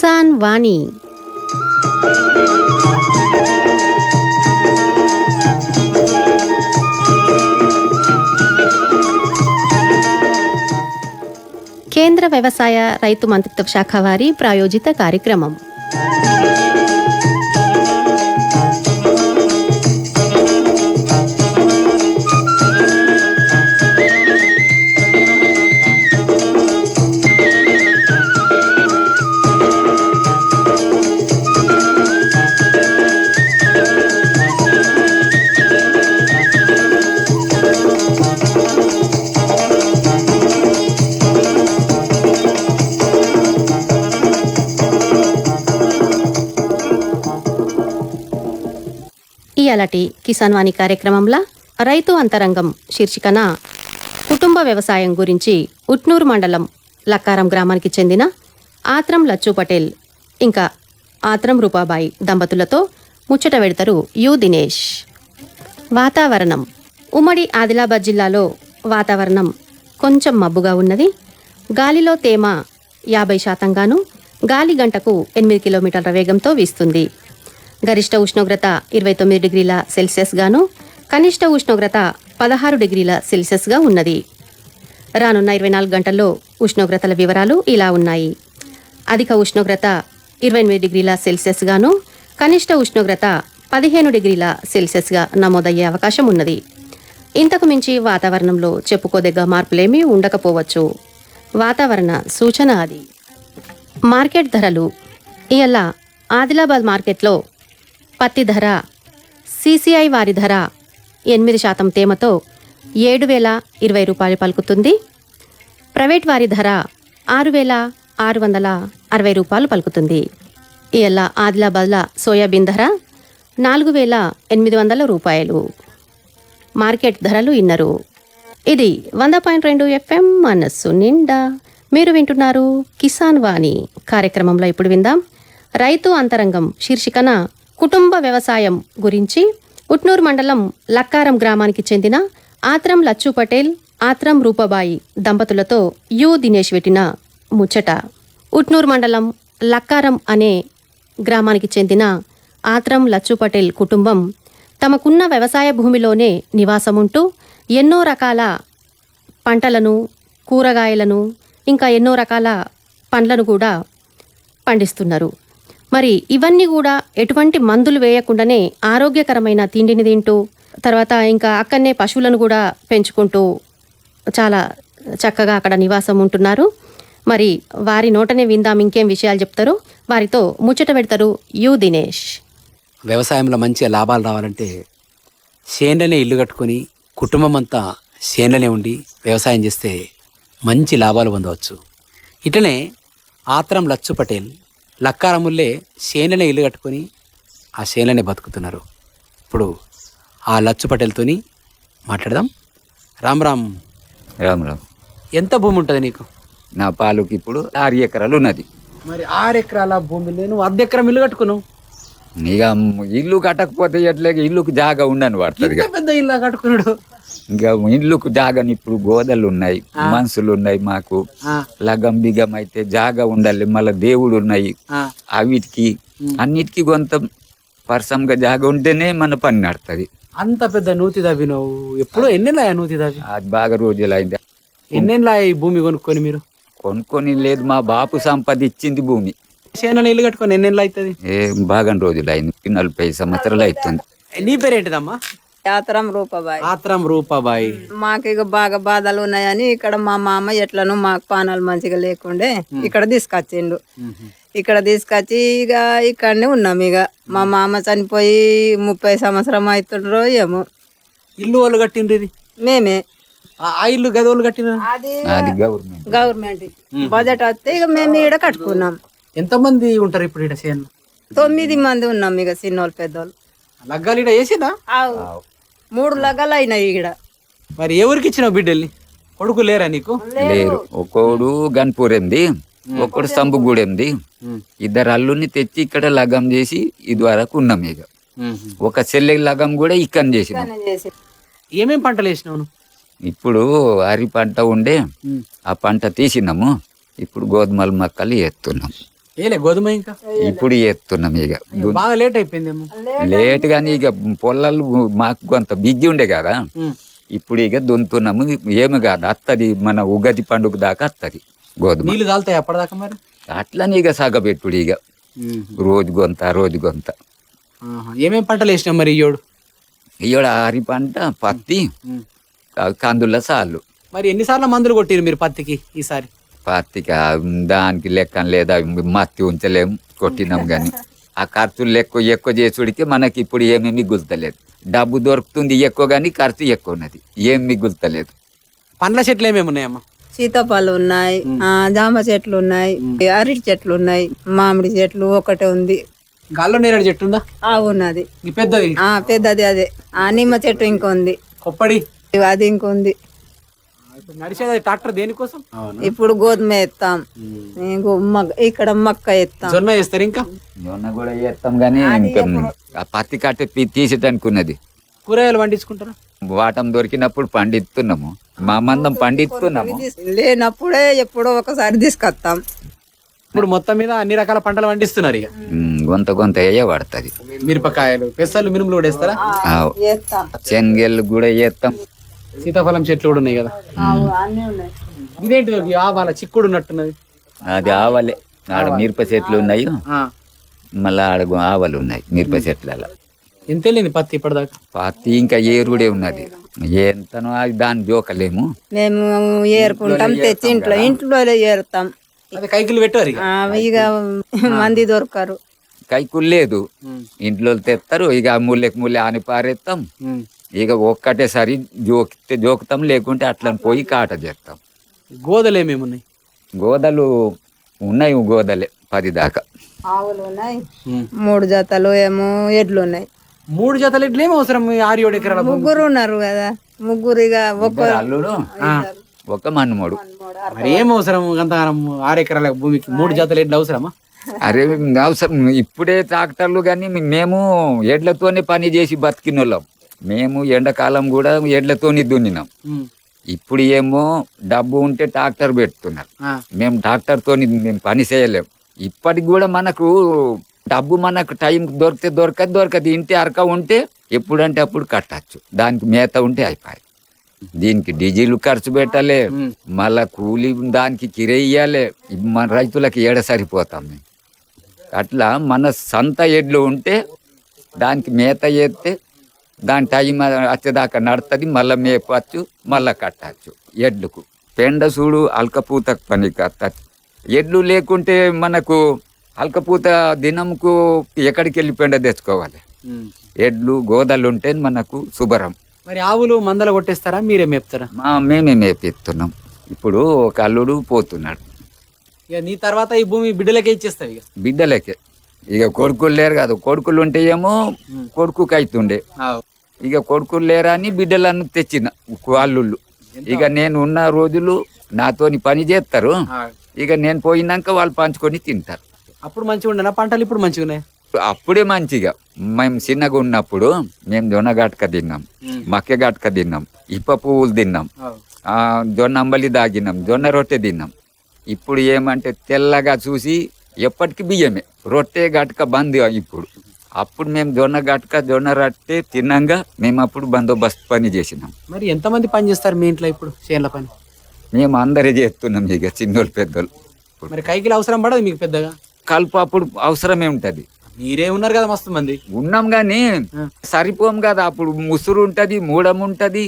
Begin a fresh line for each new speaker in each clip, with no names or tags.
కిసాన్ వాణి కేంద్ర వ్యవసాయ రైతు మంత్రిత్వ శాఖ వారి ప్రాయోజిత కార్యక్రమం ఇయాలటి కిసాన్ వాణి కార్యక్రమంలో రైతు అంతరంగం శీర్షికన కుటుంబ వ్యవసాయం గురించి ఉట్నూరు మండలం లక్కారం గ్రామానికి చెందిన ఆత్రం లచ్చు పటేల్ ఇంకా ఆత్రం రూపాబాయి దంపతులతో ముచ్చట వెడతారు యు దినేష్. వాతావరణం. ఉమ్మడి ఆదిలాబాద్ జిల్లాలో వాతావరణం కొంచెం మబ్బుగా ఉన్నది. గాలిలో తేమ యాభై శాతంగాను గాలి గంటకు ఎనిమిది కిలోమీటర్ల వేగంతో వీస్తుంది. గరిష్ట ఉష్ణోగ్రత ఇరవై తొమ్మిది డిగ్రీల సెల్సియస్ గాను కనిష్ట ఉష్ణోగ్రత పదహారు డిగ్రీల సెల్సియస్గా ఉన్నది. రానున్న ఇరవై నాలుగు గంటల్లో ఉష్ణోగ్రతల వివరాలు ఇలా ఉన్నాయి. అధిక ఉష్ణోగ్రత ఇరవై ఎనిమిది డిగ్రీల సెల్సియస్ గాను కనిష్ట ఉష్ణోగ్రత పదిహేను డిగ్రీల సెల్సియస్గా నమోదయ్యే అవకాశం ఉన్నది. ఇంతకు మించి వాతావరణంలో చెప్పుకోదగ్గ మార్పులేమీ ఉండకపోవచ్చు. వాతావరణ సూచన అది. మార్కెట్ ధరలు. ఇయల్ల ఆదిలాబాద్ మార్కెట్లో పత్తి ధర సీసీఐ వారి ధర ఎనిమిది శాతం తేమతో ఏడు వేల ఇరవై రూపాయలు పలుకుతుంది. ప్రైవేట్ వారి ధర ఆరు వేల ఆరు వందల అరవై రూపాయలు పలుకుతుంది. ఇలా ఆదిలాబాద్ల సోయాబీన్ ధర నాలుగు వేల ఎనిమిది వందల రూపాయలు. మార్కెట్ ధరలు ఇన్నరు. ఇది వంద పాయింట్ రెండు ఎఫ్ఎం మనస్సు నిండా. మీరు వింటున్నారు కిసాన్ వాణి కార్యక్రమంలో ఇప్పుడు విందాం. రైతు అంతరంగం శీర్షికన కుటుంబ వ్యవసాయం గురించి ఉట్నూరు మండలం లక్కారం గ్రామానికి చెందిన ఆత్రం లచ్చు పటేల్ ఆత్రం రూపబాయి దంపతులతో యు దినేష్ పెట్టిన ముచ్చట. ఉట్నూరు మండలం లక్కారం అనే గ్రామానికి చెందిన ఆత్రం లచ్చు పటేల్ కుటుంబం తమకున్న వ్యవసాయ భూమిలోనే నివాసముంటూ ఎన్నో రకాల పంటలను కూరగాయలను ఇంకా ఎన్నో రకాల పండ్లను కూడా పండిస్తున్నారు. మరి ఇవన్నీ కూడా ఎటువంటి మందులు వేయకుండానే ఆరోగ్యకరమైన తిండిని తింటూ తర్వాత ఇంకా అక్కడనే పశువులను కూడా పెంచుకుంటూ చాలా చక్కగా అక్కడ నివాసం ఉంటున్నారు. మరి వారి నోటనే విందాం ఇంకేం విషయాలు చెప్తారు. వారితో ముచ్చట పెడతారు యు దినేష్.
వ్యవసాయంలో మంచి లాభాలు రావాలంటే చేన్లనే ఇల్లు కట్టుకొని కుటుంబం అంతా చేన్లనే ఉండి వ్యవసాయం చేస్తే మంచి లాభాలు పొందవచ్చు. ఇట్లనే ఆత్రం లచ్చు పటేల్ లక్కారముల్లే చేన్లనే ఇల్లు కట్టుకొని ఆ చేన్లనే బతుకుతున్నారు. ఇప్పుడు ఆ లచ్చు పటేల్తోని మాట్లాడదాం. రామ్ రామ్.
రామ్ రామ్.
ఎంత భూమి ఉంటుంది నీకు?
నా పాలుకి ఇప్పుడు ఆరు ఎకరాలు ఉన్నది.
మరి ఆరు ఎకరాల భూమి నువ్వు అర్ధ ఎకరం ఇల్లు కట్టుకున్నావు.
ఇక ఇల్లు కట్టకపోతే ఎట్లా ఇల్లుకు జాగా ఉండని పడుతుంది
పెద్ద ఇల్లు కట్టుకున్నాడు?
ఇంకా ఇల్లుకు జాగని ఇప్పుడు గోదలు ఉన్నాయి మనుషులు ఉన్నాయి మాకు. లగం బిగం అయితే జాగా ఉండాలి మళ్ళీ దేవుడు ఉన్నాయి. అవిటికి అన్నిటికీ కొంత పర్సంగా జాగా ఉంటేనే మన పని నడుతుంది.
అంత పెద్ద నూతి తవ్వినావు ఎప్పుడు ఎన్నెళ్ళాయా నూతి తవ్వి
అది బాగా రోజులు అయింది
ఎన్నెళ్ళాయా ఈ భూమి కొనుక్కొని మీరు?
కొనుక్కొని లేదు మా బాపు సంపద ఇచ్చింది భూమి.
చేనులో ఇల్లు కట్టుకొని ఎన్నెళ్ళు అవుతుంది
ఏ బాగా రోజులు అయింది నలభై సంవత్సరాలు అవుతుంది.
నీ పేరేంటిదమ్మా?
యాత్రం రూపబాయ్
ఆత్రం రూపాబాయి
మాకు ఇక బాగా బాధలు ఉన్నాయని ఇక్కడ మా మామ ఎట్లను మాకు పానాలు మంచిగా లేకుండే ఇక్కడ తీసుకొచ్చిండు. ఇక్కడ తీసుకొచ్చి ఇక ఇక్కడనే ఉన్నాం ఇక. మా మామ. చనిపోయి ముప్పై సంవత్సరం అవుతుండ్రో ఏమో.
ఇల్లు వాళ్ళు కట్టిండ్రు ఇది?
మేమే.
ఆ ఇల్లు గదోలు కట్టిన
అది
అది గవర్నమెంట్.
గవర్నమెంట్. బడ్జెట్ వస్తే ఇక మేము ఈడ కట్టుకున్నాం.
ఎంతమంది ఉంటారు ఇప్పుడు ఇక్కడ
తొమ్మిది మంది ఉన్నాం ఇక చిన్నోళ్ళు పెద్దోళ్ళు.
లగ్గాలు ఇక్కడ వేసినా
ఆవు. మూడు లగలు అయినాయి ఈడ.
మరి ఎవరికి ఇచ్చినావు బిడ్డల్ని? కొడుకు లేరా నీకు?
లేరు. ఒక్కోడు గన్పూరెంది ఒక్కడు సంబుగూడెంది ఇద్దరు అల్లుని తెచ్చి ఇక్కడ లగం చేసి ఇది వరకు ఉన్నాం ఇక. ఒక చెల్లె లగం కూడా ఇక్కడ చేసినాం.
చేసి
ఏమేం పంటలు వేసినావు నువ్వు?
ఇప్పుడు వరి పంట ఉండే ఆ పంట తీసినాము. ఇప్పుడు గోధుమల మొక్కలు ఎత్తున్నాం.
ఏలే గోధుమ ఇంకా?
ఇప్పుడు ఎత్తున్నాం ఇక.
బాగా లేట్ అయిపోయిందేమో.
లేట్ గాని ఇక పొలాలు మాకు కొంత బిజీ ఉండే కదా. ఇప్పుడు ఇక దున్నుతున్నాము ఏమి కాదు అత్తది మన ఉగది పండుగ దాకా అత్తది గోధుమ.
నీళ్ళు తాగుతాయి అప్పటిదాకా మరి?
అట్లనే ఇక సాగబెట్టుడు ఇక. రోజు గొంత రోజు గొంత.
ఆహా. ఏమేం పంటలు వేసినావు మరి ఇయ్యోడు
ఇయ్యడ ఆరి పంట పత్తి కందుల సాళ్ళు
మరి ఎన్నిసార్లు మందులు కొట్టిరు మీరు పత్తికి ఈసారి?
పత్తికి ఆ దానికి లెక్క లేదా మత్తి ఉంచలేము కొట్టినాం కానీ ఆ ఖర్చులు ఎక్కువ ఎక్కువ చేసుడికి మనకి ఇప్పుడు ఏమీ మిగులుతలేదు డబ్బు దొరుకుతుంది ఎక్కువ కానీ ఖర్చు ఎక్కువ ఉన్నది. ఏం మిగులుతలేదు
పండ్ల చెట్లు ఏమేమి ఉన్నాయమ్మా?
సీతాఫలం ఉన్నాయి ఆ, జామ చెట్లు ఉన్నాయి అరటి చెట్లు ఉన్నాయి మామిడి చెట్లు ఒకటే ఉంది.
గాల్లో నేరేడు చెట్టు ఉందా?
ఆ ఉన్నది.
ఈ పెద్దది?
ఆ పెద్దది అదే. ఆ నిమ్మ చెట్టు ఇంకొంది.
కొప్పడి?
అది ఇంకొంది.
నడిచేది ట్రాక్టర్ దేనికోసం?
ఇప్పుడు గోధుమ ఎత్తాం ఇక్కడ మక్క ఎత్తాం
జొన్న వేస్తారు ఇంకా?
జొన్న కూడా చేస్తాం కానీ ఇంకా ఆ పత్తి కట్ట తీసేటానికి ఉన్నది
కూరగాయలు పండించుకుంటారా?
వాటం దొరికినప్పుడు పండిస్తున్నాము. మా మందం పండిస్తున్నాము.
లేనప్పుడే ఎప్పుడో ఒకసారి తీసుకొస్తాం.
ఇప్పుడు మొత్తం మీద అన్ని రకాల పంటలు పండిస్తున్నారు ఇక.
గొంత గొంత వేయ పడుతుంది.
మిరపకాయలు పెసలు మినుములు కూడా వేస్తారా?
శనగలు కూడా చేస్తాం
సీతాఫలం చెట్లు కూడా ఉన్నాయి కదా. ఇదేంటి ఆవాల చిక్కుడు ఉన్నట్టున్నది.
అది ఆవలే. ఆడ మిరప చెట్లు ఉన్నాయి. మళ్ళీ ఆడ ఆవలు ఉన్నాయి మిరప చెట్లలో
ఎంత వెళ్ళింది పత్తి ఇప్పటిదాకా?
పత్తి ఇంకా ఏరుడే ఉన్నది. ఎంతనో అది దాన్ని జోకలేము.
మేము ఏరుకుంటాం తెచ్చి ఇంట్లో ఇంట్లో ఏరుతాం.
అది కైకిలు పెట్టారు ఇక?
మంది దొరకరు.
కైకులు లేదు. ఇంట్లో తెస్తారు ఇక ముల్లెకి ముల్లె ఆని పారేస్తాం. ఇక ఒక్కటేసారి జోకితే జోకుతాం లేకుంటే అట్లా పోయి కాట చేస్తాం.
గోదలు ఏమేమి ఉన్నాయి
గోదలు ఉన్నాయి గోదలే పది దాకా.
ఆవులు ఉన్నాయి. మూడు జతలు ఏమో ఎడ్లు ఉన్నాయి.
మూడు జతలు ఇట్లా ఏం అవసరం ఈ ఆరు ఏడు ఎకరాల?
ముగ్గురు ఉన్నారు కదా ముగ్గురు ఇక ఒక్క
అల్లుడు ఒక మన్మోడు.
మరి ఏం అవసరం అంతగానం ఆరు ఎకరాల భూమికి? మూడు జతలు ఎడ్లు అవసరమా?
అరే అవసరం ఇప్పుడే ట్రాక్టర్లు కానీ మేము ఎడ్లతోనే పని చేసి బతికినోళ్ళం. మేము ఎండాకాలం కూడా ఎడ్లతోని దున్నినాం. ఇప్పుడు ఏమో డబ్బు ఉంటే ట్రాక్టర్ పెడుతున్నారు. మేము ట్రాక్టర్ తోని మేము పని చేయలేం. ఇప్పటికి కూడా మనకు డబ్బు మనకు టైం దొరికితే దొరకదు దొరకదు ఇంటి అరక ఉంటే ఎప్పుడంటే అప్పుడు కట్టచ్చు. దానికి మేత ఉంటే అయిపోయి. దీనికి డీజిల్ ఖర్చు పెట్టాలి. మళ్ళా కూలి దానికి కిరే ఇయ్యాలి. మన రైతులకి ఏడ సరిపోతాం మేము. అట్లా మన సొంత ఎడ్లు ఉంటే దానికి మేత చేస్తే దాని టైం వచ్చేదాకా నడుతుంది మళ్ళీ మేపచ్చు మళ్ళా కట్టచ్చు. ఎడ్లకు. పెండ చూడు అల్కపూత పని కట్టచ్చు. ఎడ్లు లేకుంటే మనకు అల్కపూత దినంకు ఎక్కడికి వెళ్ళి పెండ తెచ్చుకోవాలి. ఎడ్లు గోదలు ఉంటే మనకు శుభరం.
మరి ఆవులు మందలు కొట్టేస్తారా? మీరే మేపుతారా?
మా మేమే మేపిస్తున్నాం. ఇప్పుడు ఒక అల్లుడు పోతున్నాడు.
ఇక నీ తర్వాత ఈ భూమి బిడ్డలకే ఇచ్చేస్తావు ఇక.
బిడ్డలకే. ఇక కొడుకులు లేరు కాదు. కొడుకులు ఉంటే ఏమో కొడుకుకి అవుతుండే. ఇక కొడుకులు లేరా అని బిడ్డలను తెచ్చిన అల్లుళ్ళు ఇక నేను ఉన్న రోజులు నాతోని పని చేస్తారు. ఇక నేను పోయినాక వాళ్ళు పంచుకొని తింటారు.
అప్పుడు మంచిగా ఉండనా? పంటలు ఇప్పుడు మంచిగా ఉన్నాయి?
అప్పుడే మంచిగా. మేము చిన్నగా ఉన్నప్పుడు మేము జొన్న గట్క తిన్నాం. మక్క గట్క తిన్నాం. ఇప్ప పువ్వులు తిన్నాం. జొన్న అంబలి దాగినాం. జొన్న రొట్టె తిన్నాం. ఇప్పుడు ఏమంటే తెల్లగా చూసి ఎప్పటికీ బియ్యమే. రొట్టె గట్క బంద్ ఇప్పుడు. అప్పుడు మేము జొన్న గట్క జొన్న రొట్టె తిన్నాక మేము అప్పుడు బందోబస్తు పని చేసినాం.
మరి ఎంతమంది పని చేస్తారు మీ ఇంట్లో ఇప్పుడు చేనుల పని?
మేము అందరే చేస్తున్నాం ఇక చిన్నోళ్ళు పెద్దోళ్ళు.
మరి కైకిలు అవసరం పడదు మీకు పెద్దగా?
కలుపు అప్పుడు అవసరమే ఉంటది.
మీరే ఉన్నారు కదా మస్తు మంది.
ఉన్నాం గాని సరిపోం కదా అప్పుడు ముసురు ఉంటది మూడం ఉంటది.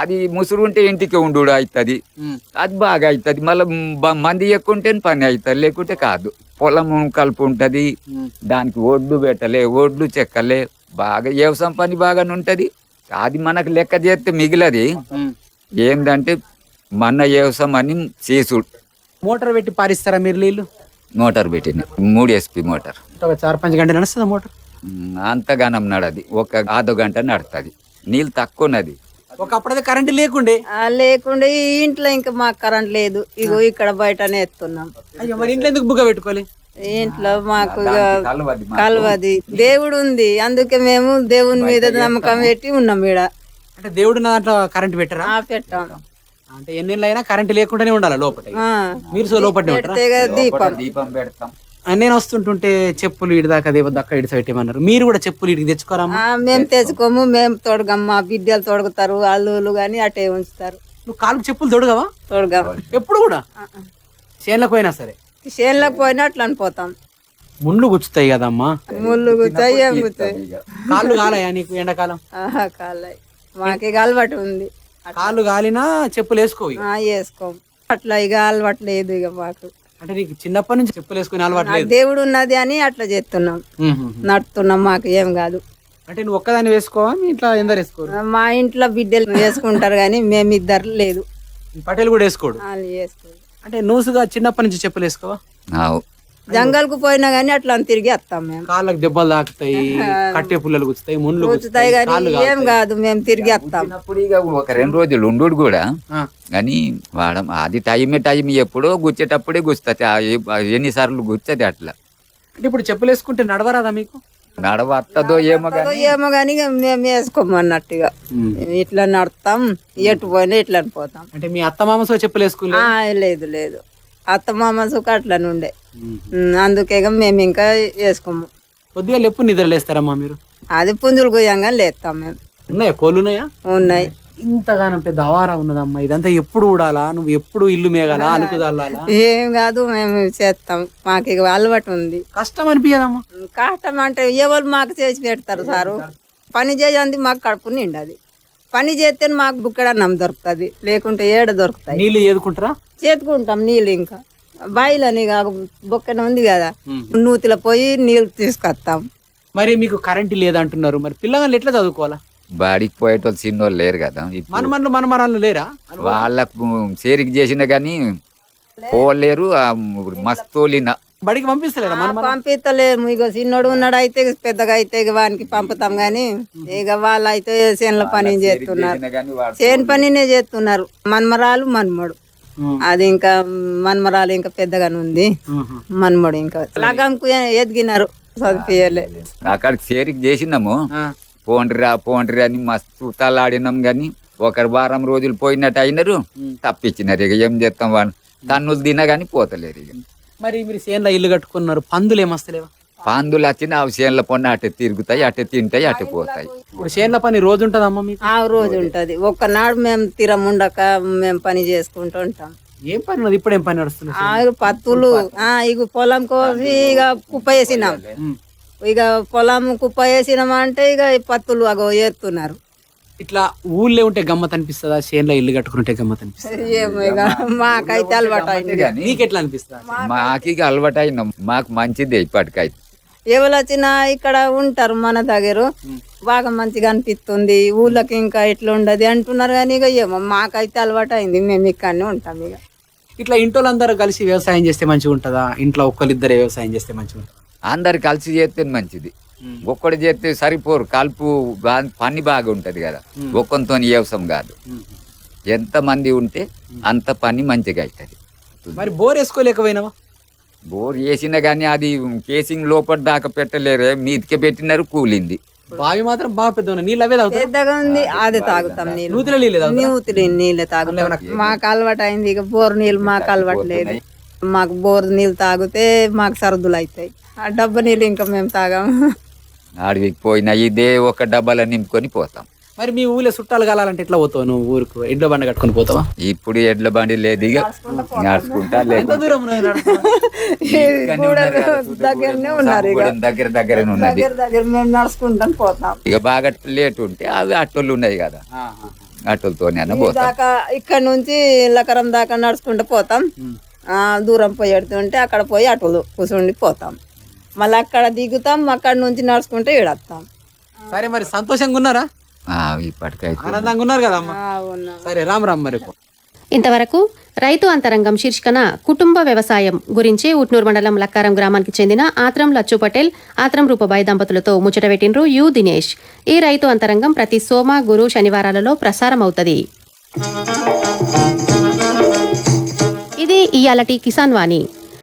అది ముసురు ఉంటే ఇంటికి ఉండు అవుతుంది. అది బాగా అవుతుంది మళ్ళీ మంది ఎక్కువ ఉంటే పని అవుతుంది లేకుంటే కాదు. పొలం కలుపు ఉంటది. దానికి ఒడ్లు పెట్టలే ఒడ్లు చెక్కలే. బాగా వ్యవసాయం పని బాగానే ఉంటది అది మనకు లెక్క చేస్తే మిగిలది. ఏందంటే మన వ్యవసాయం అని చేసుడు
మోటార్ పెట్టి పారిస్తారా మీరు నీళ్ళు?
మోటార్ పెట్టింది మూడు ఎస్పీ మోటార్.
చార్ పంచ గంట నడుస్తుందా మోటార్
అంతగానం నడది. ఒక ఆదో గంట నడుతుంది. నీళ్ళు తక్కువ ఉన్నది
ఒకప్పుడైతే కరెంట్ లేకుండే.
ఆ, లేకుండా. ఈ ఇంట్లో ఇంకా మాకు కరెంట్ లేదు. ఇగో ఇక్కడ బయటనే ఎత్తున్నాం.
అయ్యో మరి ఇంట్లో ఎందుకు బుగ్గ పెట్టుకోవాలి?
ఇంట్లో మాకు
కలవది
దేవుడు ఉంది. అందుకే మేము దేవుని మీద నమ్మకం పెట్టి ఉన్నాం ఈడ.
అంటే దేవుడు నా దాంట్లో కరెంట్ పెట్టరా?
ఆ, పెట్టాం.
అంటే ఎన్ని అయినా కరెంట్ లేకుండానే ఉండాలి లోపల
ఆ,
మీరు సో
కదా దీపం.
లోపల దీపం పెడతాం.
నేను వస్తుంటుంటే చెప్పులు ఇటు దాకా దేవద్దు అక్కడ ఇటు పెట్టేమన్నారు మీరు కూడా చెప్పులు ఇటుకి తెచ్చుకోరామా
ఆ, మేము తెచ్చుకోము మేము తొడగం మా బిడ్డలు తొడుగుతారు అల్లులు కానీ అటే ఉంచుతారు.
నువ్వు కాలుకు చెప్పులు తొడగవా?
తొడగం.
ఎప్పుడు కూడా? చేనులకు పోయినా సరే?
చేనులకు పోయినా అట్లా అనిపోతాం.
ముండ్లు గుచ్చుతాయి కదమ్మా?
ముళ్ళు గుచ్చాయి ఏం గుచ్చాయి.
కాళ్ళు కాలయా నీకు ఎండాకాలం?
ఆహా కాళ్ళయి మాకు ఇక అలవాటు ఉంది.
కాళ్ళు కాలినా చెప్పులు వేసుకోవి
ఆ, వేసుకోం. అట్లా ఇక అలవాటు లేదు ఇక మాకు.
అంటే నీకు చిన్నప్పటి నుంచి చెప్పులు వేసుకుని అలవాటు లేదు?
దేవుడు ఉన్నది అని అట్లా చేస్తున్నాం.
మ్మ్.
నడుతున్నాం మాకు ఏం కాదు.
అంటే నువ్వు ఒక్కదాన్ని వేసుకోవా? మీ ఇంట్లో ఎందరు వేసుకోరు?
మా ఇంట్లో బిడ్డలు వేసుకుంటారు కానీ మేమిద్దరు లేదు.
ఈ పటేల్ కూడా వేసుకోడు?
వేసుకోరు
అంటే నూసుగా చిన్నప్పటి నుంచి చెప్పులు వేసుకోవా
ఆవు.
జంగల్కు పోయినా కానీ అట్లా తిరిగి వస్తాం మేము.
కాళ్ళకి దెబ్బలు తాకుతాయి కట్టె పుల్లలు గుచ్చుతాయి ముండ్లు
కూర్చుతాయి
గుచ్చుతాయి
కానీ ఏం కాదు మేము తిరిగి వస్తాం.
ఒక రెండు రోజులు ఉండు కూడా. కానీ వాడం అది టైమే టైం ఎప్పుడో గుచ్చేటప్పుడే ఆ ఎన్నిసార్లు గుచ్చది అట్లా.
అంటే ఇప్పుడు చెప్పులు వేసుకుంటే నడవరాదా మీకు?
నడవత్తదో ఏమో
ఏమో కానీ ఇక మేము వేసుకోమన్నట్టుగా ఇట్లా నడతాం ఎటు పోయినా ఇట్లా పోతాం.
అంటే మీ అత్త మామసో చెప్పులు వేసుకోలేదు
ఆ, లేదు లేదు. అత్త మామ సుఖ అట్లనే ఉండే. అందుకే మేము ఇంకా వేసుకోము.
కొద్దిగా ఎప్పుడు నిద్రలేస్తారమ్మా మీరు?
అది పుంజులు కొయ్యంగా లేస్తాం మేము.
ఉన్నాయా? కోళ్ళు ఉన్నాయా?
ఉన్నాయి.
ఇంతగానం పెద్ద అవారా ఉన్నదమ్మా. ఇదంతా ఎప్పుడు ఊడాలా? నువ్వు ఎప్పుడు ఇల్లు మేగాలా? అలుకు చల్లాలా
ఏం కాదు మేము చేస్తాం. మాకు ఇక అలవాటు ఉంది.
కష్టం అనిపించదమ్మా
కష్టం అంటే ఎవరు మాకు చేసి పెడతారు సారు? పని చేయండి మాకు కడుపు నిండది. పని చేస్తే మాకు బుక్కడ అన్నం దొరుకుతుంది. లేకుంటే ఏడ దొరుకుతాయి?
నీళ్ళు ఏదుకుంటారా?
చేతుకుంటాం నీళ్ళు ఇంకా. బాయిలని కాక బొక్కన ఉంది కదా. నూతిలో పోయి నీళ్ళు తీసుకొస్తాం.
మరి మీకు కరెంట్ లేదంటున్నారు. మరి పిల్లగాళ్ళు ఎట్లా చదువుకోవాలా?
బాడికి పోయేటోళ్ళు చిన్నోళ్ళు లేరు కదా. ఇప్పుడు
మనమన్ను మనమరాళ్ళు లేరా?
వాళ్ళకు చేరిక చేసిన కానీ పోలేరు మస్తోలిన
బడికి పంపిస్తలేరా మన
పంపిస్తలేము. ఇక చిన్నోడు ఉన్నాడు అయితే పెద్దగా అయితే ఇక వానికి పంపుతాం గాని ఇక వాళ్ళు అయితే చేనుల పని చేస్తున్నారు. చేను పనినే చేస్తున్నారు. మన్మరాలు మన్మడు. అది ఇంకా మన్మరాలు ఇంకా పెద్దగానే ఉంది. మన్మడు ఇంకా. లగంకు ఎదిగినారు. చదివియలే
అక్కడికి చేరిక చేసినాము పోండ్రా పోండ్రి అని మస్తు తలాడినాం కానీ ఒకరు వారం రోజులు పోయినట్టు అయినారు. తప్పించినారు. ఇక ఏం చేస్తాం వాళ్ళు తన్నులు తినా కానీ పోతలేరు ఇక.
మరి మీరు సేన్లో ఇల్లు కట్టుకున్నారు. పందులు ఏమస్తలేవా
పందులు వచ్చిన ఆ చేనుల పొన్న అట్టే తిరుగుతాయి అట్టే తింటాయి అట్టే పోతాయి.
ఇప్పుడు చేన్ల పని రోజు ఉంటుందమ్మా మీకు?
ఆ రోజు ఉంటది. ఒక్కనాడు మేము తిరముండక మేము పని చేసుకుంటూ ఉంటాం.
ఏం పని ఉన్నది? ఇప్పుడు ఏం పని నడుస్తుంది
ఆ పత్తులు ఆ ఇక పొలం కోసి ఇక కుప్ప వేసినాం. ఇక పొలం కుప్ప వేసినాం అంటే ఇక ఈ పత్తులు అగో ఏరుతున్నారు
ఇట్లా ఊళ్ళో ఉంటే గమ్మత్ అనిపిస్తుందా? చేన్లో ఇల్లు కట్టుకుంటే గమ్మత్ అనిపిస్తుంది?
ఏమో ఇక మాకైతే అలవాటు అయింది.
నీకు ఎట్లా అనిపిస్తుంది?
మాకు ఇక అలవాటు అయినాం. మాకు మంచిదే ఇప్పటికైతే.
ఎవరు వచ్చినా ఇక్కడ ఉంటారు మన దగ్గర. బాగా మంచిగా అనిపిస్తుంది. ఊళ్ళకి ఇంకా ఇట్లా ఉండదు అంటున్నారు కానీ ఇక ఏమో మాకైతే అలవాటు అయింది మేము ఇక్కడనే ఉంటాం ఇక.
ఇట్లా ఇంటోళ్ళందరూ కలిసి వ్యవసాయం చేస్తే మంచిగా ఉంటుందా? ఇంట్లో ఒక్కరిద్దరే వ్యవసాయం చేస్తే మంచిగా ఉంటుందా?
అందరు కలిసి చేస్తే మంచిది. ఒక్కడు చేస్తే సరిపోరు. కలుపు బా- పని బాగా ఉంటది కదా. ఒక్కంతో వ్యవసాయం కాదు. ఎంత మంది ఉంటే అంత పని మంచిగా అవుతుంది.
మరి బోర్ వేసుకోలేకపోయినావా?
బోర్ వేసినా కానీ అది కేసింగ్ లోపల దాకా పెట్టలేరే. మీదికే పెట్టినారు కూలింది.
బావి మాత్రం బాగా పెద్ద. నీళ్ళు అవే తాగుతారు?
పెద్దగా ఉంది అది తాగుతాం నీళ్ళు.
నూతిలో నీళ్ళు?
నూతులు నీళ్ళు తాగుతాం. మాకు అలవాటు అయింది ఇక బోర్ నీళ్ళు మాకు అలవాటు లేదు. మాకు బోర్ నీళ్ళు తాగితే మాకు సర్దులు అవుతాయి. ఆ డబ్బా నీళ్ళు ఇంకా మేము తాగాము.
అడవికి పోయినా ఇదే ఒక డబ్బాలో నింపుకొని పోతాం.
మరి మీ ఊళ్ళో చుట్టాలు కాలాలంటే ఎట్లా పోతావు నువ్వు ఊరుకు? ఎడ్ల బండ కట్టుకొని పోతావా?
ఇప్పుడు ఎడ్ల బండి లేదు ఇక. నడుచుకుంటా
ఎంత దూరం?
దగ్గరనే ఉన్నారు
దగ్గర దగ్గరనే ఉన్నది.
దగ్గర దగ్గర మేము నడుచుకుంటాం పోతాం.
ఇక బాగా లేట్ ఉంటే అవి ఆటోలు ఉన్నాయి కదా.
దాకా ఇక్కడ నుంచి లకరం దాకా నడుచుకుంటూ పోతాం. ఆ, దూరం పోయేడుతుంటే అక్కడ పోయి అటులు కూర్చుండి పోతాం. మళ్ళీ అక్కడ దిగుతాం అక్కడ నుంచి నడుచుకుంటే ఈడొస్తాం
సరే మరి సంతోషంగా ఉన్నారా?
ఇప్పటికైతే
ఆనందంగా ఉన్నారు కదమ్మా సరే రామ్ రామ్ మరి
ఇంతవరకు రైతు అంతరంగం శీర్షికన కుటుంబ వ్యవసాయం గురించి ఉట్నూరు మండలం లక్కారం గ్రామానికి చెందిన ఆత్రం లచ్చు పటేల్ ఆత్రం రూపబాయి దంపతులతో ముచ్చట పెట్టినరు యు దినేష్. ఈ రైతు అంతరంగం ప్రతి సోమ గురు శనివారాలలో ప్రసారం అవుతుంది ఇది ఇయాలటి కిసాన్ వాణి.